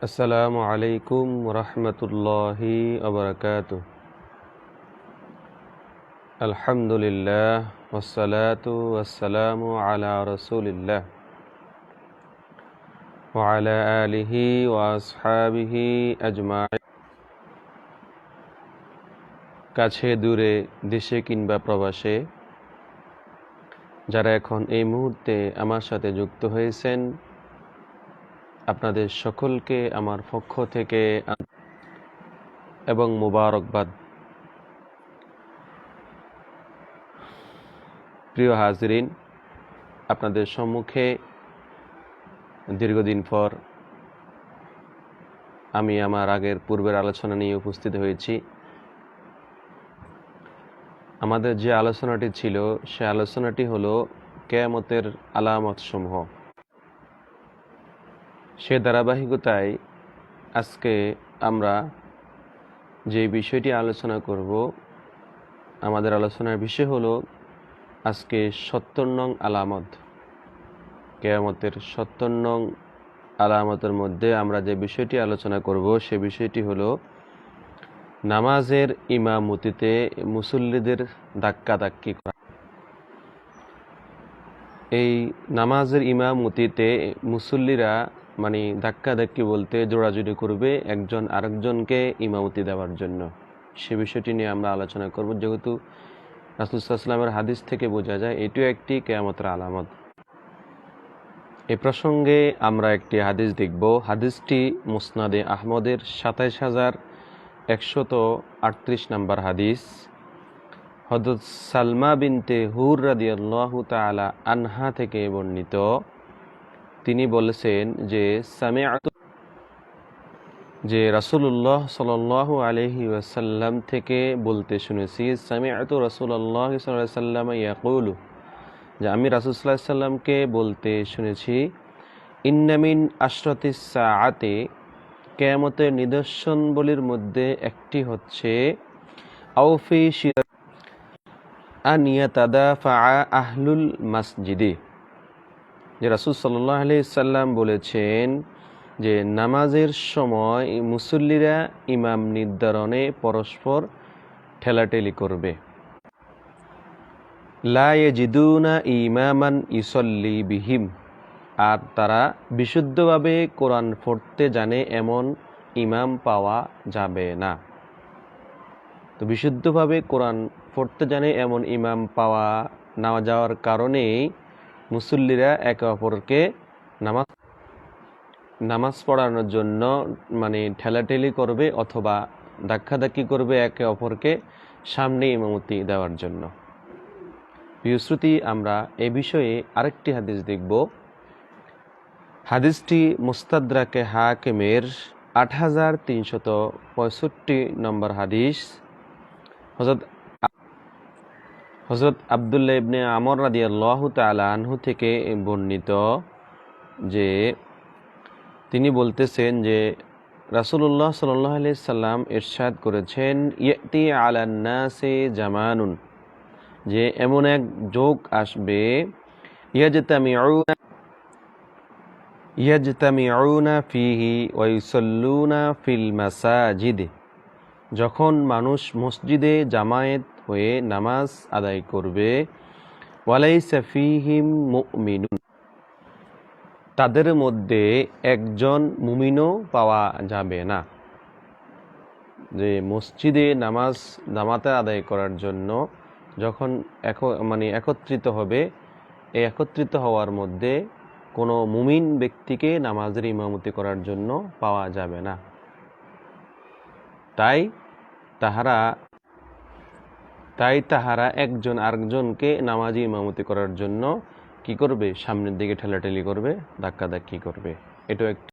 আসসালামু আলাইকুম রহমতুল্লাহি আবরকাত আলহামদুলিল্লাহ ওসালাতু ওয়াসসালামু আলা রসুলিল্লাহ وعلى آله وأصحابه أجمعين কাছে দূরে দেশে কিংবা প্রবাসে যারা এখন এই মুহূর্তে আমার সাথে যুক্ত হয়েছেন আপনাদের সকলকে আমার পক্ষ থেকে এবং মুবারকবাদ। প্রিয় হাজরিন, আপনাদের সম্মুখে দীর্ঘদিন পর আমি আমার আগের পূর্বের আলোচনা নিয়ে উপস্থিত হয়েছি। আমাদের যে আলোচনাটি ছিল, সে আলোচনাটি হলো কেয়ামতের আলামত সমূহ সে ধারাবাহিকতায় আজকে আমরা যে বিষয়টি আলোচনা করব, আমাদের আলোচনার বিষয় হলো আজকে সত্তর নং আলামত। কেয়ামতের সত্তর নং আলামতের মধ্যে আমরা যে বিষয়টি আলোচনা করব, সে বিষয়টি হলো নামাজের ইমামতিতে মুসল্লিদের ধাক্কা ধাক্কি করা। এই নামাজের ইমামতিতে মুসল্লিরা মানে ধাক্কা ধাক্কি বলতে জোড়াজুড়ি করবে একজন আরেকজনকে ইমামতি দেওয়ার জন্য। সে বিষয়টি নিয়ে আমরা আলোচনা করব। যেহেতু রাসুলসাল্লামের হাদিস থেকে বোঝা যায়, এটিও একটি কেয়ামতের আলামত। এ প্রসঙ্গে আমরা একটি হাদিস দেখব। হাদিসটি মুসনাদে আহমদের সাতাইশ হাজার একশত আটত্রিশ নম্বর হাদিস। হজরত সালমা বিনতে হুর রাদিয়াল্লাহু তাআলা আনহা থেকে বর্ণিত। তিনি বলেছেন যে, সামিআত যে রাসূলুল্লাহ সাল্লাল্লাহু আলাইহি ওয়াসাল্লাম থেকে বলতে শুনেছি, সামিআতু রাসূলুল্লাহ সাল্লাল্লাহু আলাইহি ওয়াসাল্লাম ইয়াকুলু যে আমি রাসূল সাল্লাল্লাহু সাল্লামকে বলতে শুনেছি ইন্নামিন আশরাতিস সাআতে কেয়ামতের নিদর্শনগুলির মধ্যে একটি হচ্ছে আউফি শিরা আনিয়া তাদা ফা আহলুল মাসজিদে। যে রাসুল সাল্লাহ আলি সাল্লাম বলেছেন যে নামাজের সময় মুসল্লিরা ইমাম নির্ধারণে পরস্পর ঠেলাঠেলি করবে। লায়ে জিদুনা ইমামান ইসল্লি বিহিম। আর তারা বিশুদ্ধভাবে কোরআন পড়তে জানে এমন ইমাম পাওয়া যাবে না। তো বিশুদ্ধভাবে কোরআন পড়তে জানে এমন ইমাম পাওয়া না যাওয়ার কারণেই মুসল্লিরা একে অপরকে নামাজ নামাজ পড়ানোর জন্য মানে ঠেলাঠেলি করবে অথবা ধাক্কাধাক্কি করবে একে অপরকে সামনে ইমামতি দেওয়ার জন্য। প্রিয়শ্রুতি আমরা এ বিষয়ে আরেকটি হাদিস দেখব। হাদিসটি মুস্তাদ্রাকে হাকিমের আট হাজার তিনশত পঁয়ষট্টি নম্বর হাদিস। হজরত হজরত আবদুল্লাহ ইবনে আমর রাদি আল্লাহ আনহু থেকে বর্ণিত যে তিনি বলতেছেন যে রাসুল্লাহ সাল্লাহ আলি সাল্লাম ইরশাদ করেছেন, ইয়তি আলান্নাসে জামানুন যে এমন এক যোগ আসবে, ইয়াজতামিউনা ইয়াজতামিউনা ফিহি ওয়াইসাল্লুনা ফিল মাসাজিদে যখন মানুষ মসজিদে জামায়েত হয়ে নামাজ আদায় করবে ওয়ালাই ফিহিম মুমিনুন। তাদের মধ্যে একজন মুমিনও পাওয়া যাবে না। যে মসজিদে নামাজ, জামাতে আদায় করার জন্য যখন এক মানে একত্রিত হবে, এই একত্রিত হওয়ার মধ্যে কোনো মুমিন ব্যক্তিকে নামাজের ইমামতি করার জন্য পাওয়া যাবে না। তাই তাহারা তাই তাহারা একজন আরেকজনকে নামাজি ইমামতি করার জন্য কি করবে? সামনের দিকে ঠেলাঠেলি করবে, ধাক্কাধাক্কি করবে। এটাও একটি